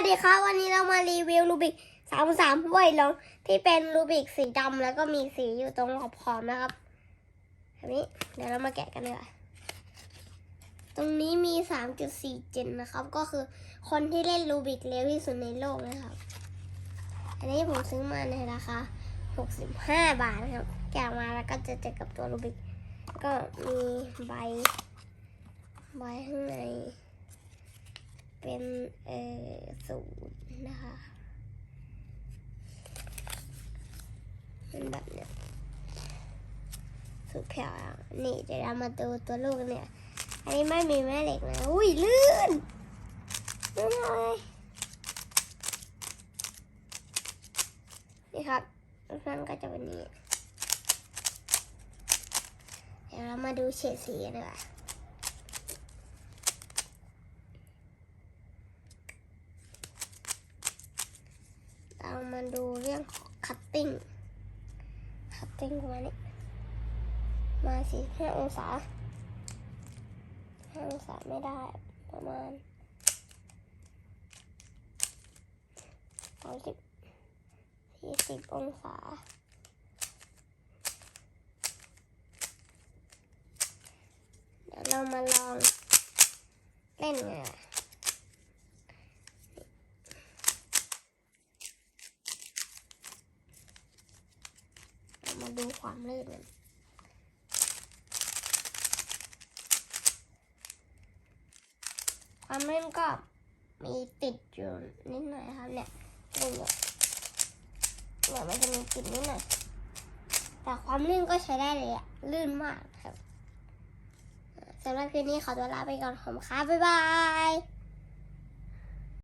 วัสดีครับวันนี้เรามารีวิวรูบิกสามสามห้วยลงที่เป็นรูบิกสีดำแล้วก็มีสีอยู่ตรงขอบขอบนะครับแบบนี้เดี๋ยวเรามาแกะกันเลยค่ะตรงนี้มีสามจุดสี่เจนนะครับ ก็คือคนที่เล่นรูบิกเร็วที่สุดในโลกนะครับ อันนี้ผมซื้อมาในราคาหกสิบห้าบาทนะครับแกะมาแล้วก็จะเจอกับตัวรูบิกก็มีใบใบข้าง เป็นเอ่อสูตรนะคะเป็นแบบเนี้ยสูตรแผ่วนี่เดี๋ยวเรามาดูตัวลูกเนี่ย อันนี้ไม่มีแม่เหล็กนะ อุ้ยลื่นลื่นเลยนี่ครับนั่นก็จะเป็นนี้ เดี๋ยวเรามาดูเฉดสีกันดีกว่า เรามาดูเรื่องของคัตติ้ง คัตติ้งมานี้มาสี่ห้าองศาห้าองศาไม่ได้ประมาณสามสิบสี่สิบองศาเดี๋ยวเรามาลองเล่นกัน เรา มาดูความลื่นกันความลื่นก็มีติดอยู่นิดหน่อยครับเนี่ยนี่เนี่ยเนี่ยมันจะมีติดนิดหน่อยแต่ความลื่นก็ใช้ได้เลยอะลื่นมากครับสำหรับคลิปนี้ขอตัวลาไปก่อนผมครับบ๊ายบาย